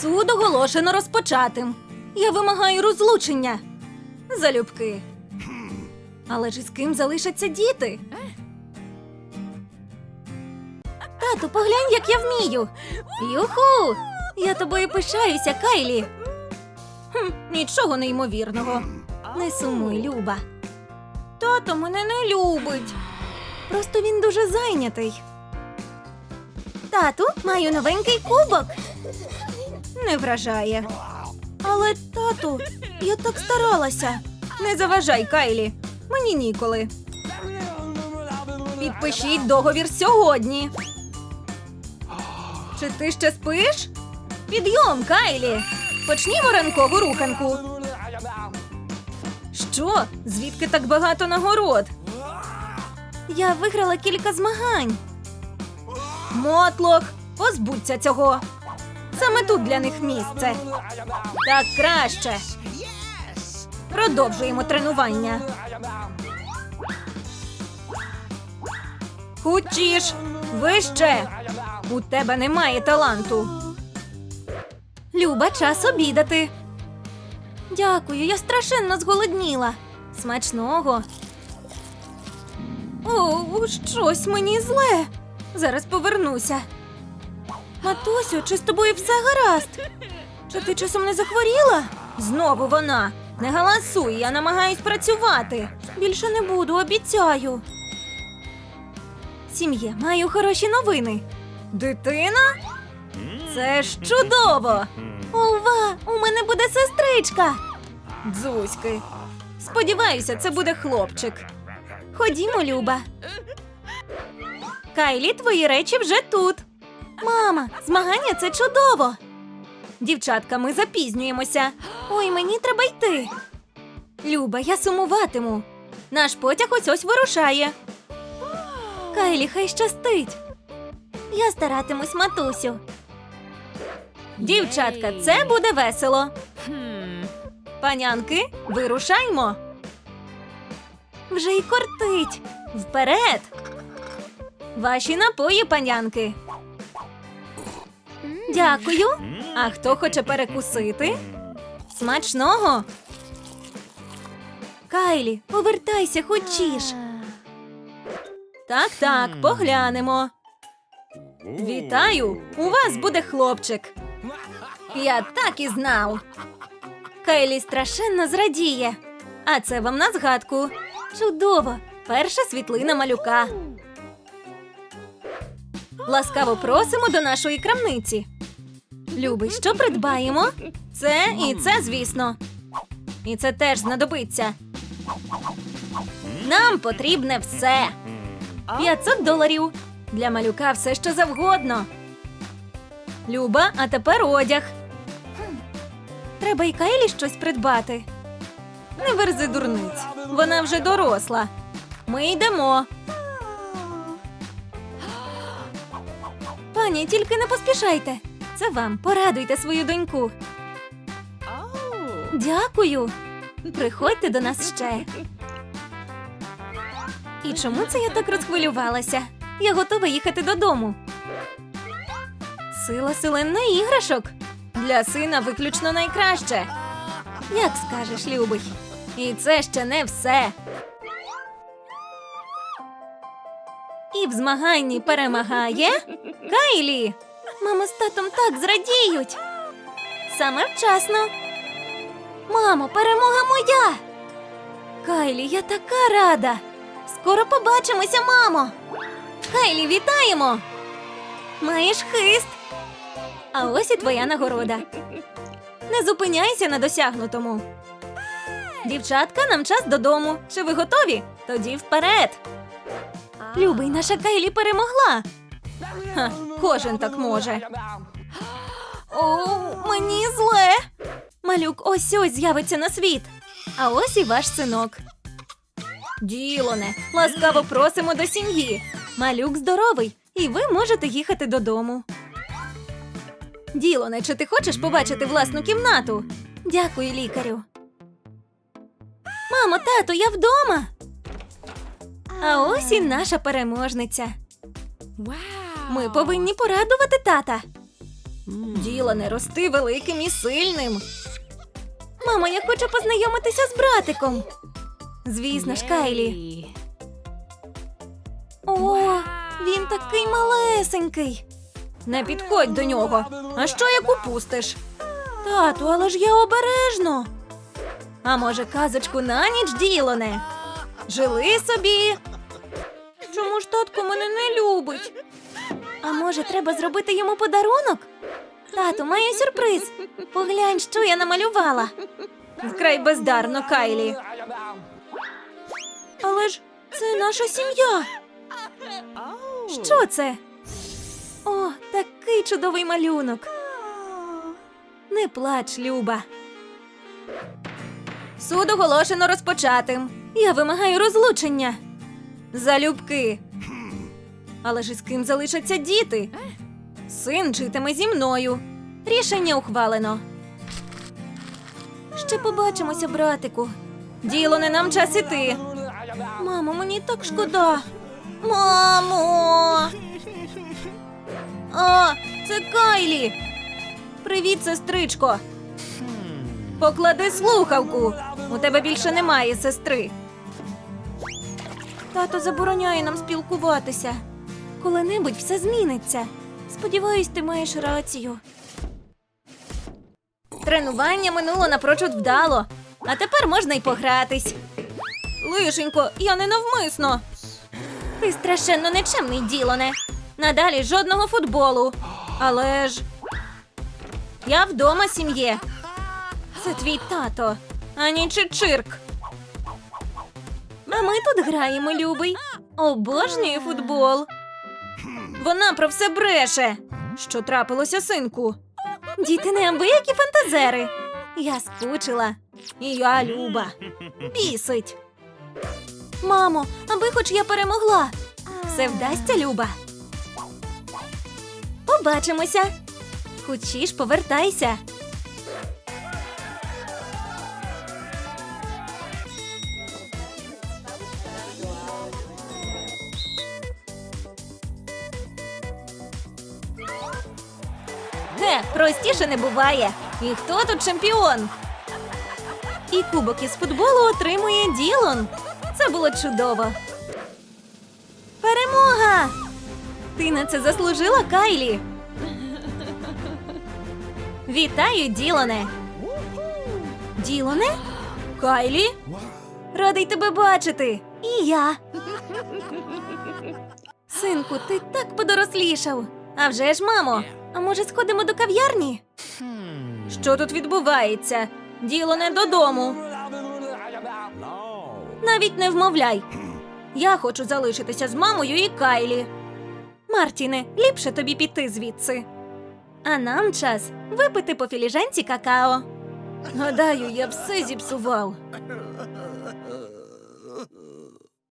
Суд оголошено розпочатим. Я вимагаю розлучення. Залюбки. Але ж із ким залишаться діти? Тату, поглянь, як я вмію. Юху! Я тобою пишаюся, Кайлі. Хм, нічого неймовірного. Не сумуй, Люба. Тато мене не любить. Просто він дуже зайнятий. Тату, маю новенький кубок. Не вражає. Але, тату, я так старалася. Не заважай, Кайлі. Мені ніколи. Підпишіть договір сьогодні. Чи ти ще спиш? Підйом, Кайлі. Почнімо ранкову руханку. Що? Звідки так багато нагород? Я виграла кілька змагань. Мотлох, позбудься цього. Саме тут для них місце. Так краще. Продовжуємо тренування. Хучіш, вище. У тебе немає таланту. Люба, час обідати. Дякую, я страшенно зголодніла. Смачного. О, щось мені зле. Зараз повернуся. Матусю, чи з тобою все гаразд? Чи ти часом не захворіла? Знову вона. Не галасуй, я намагаюсь працювати. Більше не буду, обіцяю. Сім'є, маю хороші новини. Дитина? Це ж чудово! Ова, у мене буде сестричка. Дзузьки. Сподіваюся, це буде хлопчик. Ходімо, Люба. Кайлі, твої речі вже тут. Мама, змагання це чудово. Дівчатка, ми запізнюємося. Ой, мені треба йти. Люба, я сумуватиму. Наш потяг ось ось вирушає. Кайлі, хай щастить. Я старатимусь, матусю. Дівчатка, це буде весело. Панянки, вирушаймо. Вже й кортить. Вперед. Ваші напої, панянки. Дякую. А хто хоче перекусити? Смачного. Кайлі, повертайся, хочеш. Так, так, поглянемо. Вітаю! У вас буде хлопчик. Я так і знав. Кайлі страшенно зрадіє. А це вам на згадку. Чудово! Перша світлина малюка. Ласкаво просимо до нашої крамниці. Любий, що придбаємо? Це і це, звісно. І це теж знадобиться. Нам потрібне все. 500 доларів. Для малюка все що завгодно. Люба, а тепер одяг. Треба й Кайлі щось придбати. Не верзи дурниць. Вона вже доросла. Ми йдемо. Пані, тільки не поспішайте. Це вам. Порадуйте свою доньку. Дякую. Приходьте до нас ще. І чому це я так розхвилювалася? Я готова їхати додому. Сила силен іграшок. Для сина виключно найкраще. Як скажеш, любий. І це ще не все. І в змаганні перемагає Кайлі. Мама з татом так зрадіють. Саме вчасно. Мамо, перемога моя. Кайлі, я така рада. Скоро побачимося, мамо. Кайлі, вітаємо. Маєш хист. А ось і твоя нагорода. Не зупиняйся на досягнутому. Дівчатка, нам час додому. Чи ви готові? Тоді вперед. Любий, наша Кайлі перемогла. Ха, кожен так може. О, мені зле. Малюк ось ось з'явиться на світ. А ось і ваш синок. Ділоне, ласкаво просимо до сім'ї. Малюк здоровий, і ви можете їхати додому. Ділоне, чи ти хочеш побачити власну кімнату? Дякую, лікарю. Мамо, тато, я вдома. А ось і наша переможниця. Ми повинні порадувати тата. Ділане, рости великим і сильним. Мамо, я хочу познайомитися з братиком. Звісно ж, Кайлі. О, він такий малесенький. Не підходь до нього. А що як упустиш? Тату, але ж я обережно. А може, казочку на ніч ділоне? Жили собі. Чому ж татко мене не любить? А може, треба зробити йому подарунок? Тату, маю сюрприз. Поглянь, що я намалювала. Вкрай бездарно, Кайлі. Але ж це наша сім'я. Що це? О, такий чудовий малюнок. Не плач, Люба. Суд оголошено розпочатим. Я вимагаю розлучення. Залюбки. Але ж із ким залишаться діти? Син житиме зі мною. Рішення ухвалено. Ще побачимося, братику. Діло не нам час іти. Мамо, мені так шкода. Мамо. А, це Кайлі. Привіт, сестричко. Поклади слухавку. У тебе більше немає сестри. Тато забороняє нам спілкуватися. Коли-небудь все зміниться. Сподіваюсь, ти маєш рацію. Тренування минуло напрочуд вдало, а тепер можна й погратись. Лишенько, я не навмисно. Ти страшенно нечемний, ділоне. Надалі жодного футболу. Але ж. Я вдома сім'є. Це твій тато, ані чи чирк. А ми тут граємо, любий. Обожнюю футбол. Вона про все бреше. Що трапилося, синку? Діти неабиякі фантазери. Я скучила. І я люба. Бісить. Мамо, аби хоч я перемогла. Все вдасться, Люба. Побачимося. Хочеш, повертайся. Простіше не буває. І хто тут чемпіон? І кубок із футболу отримує Ділон. Це було чудово. Перемога! Ти на це заслужила, Кайлі. Вітаю, Ділоне. Ділоне? Кайлі? Радий тебе бачити. І я. Синку, ти так подорослішав. А вже ж, мамо. А може, сходимо до кав'ярні? Що тут відбувається? Ділоне додому. Навіть не вмовляй. Я хочу залишитися з мамою і Кайлі. Мартіне, ліпше тобі піти звідси. А нам час випити по філіжанці какао. Гадаю, я все зіпсував.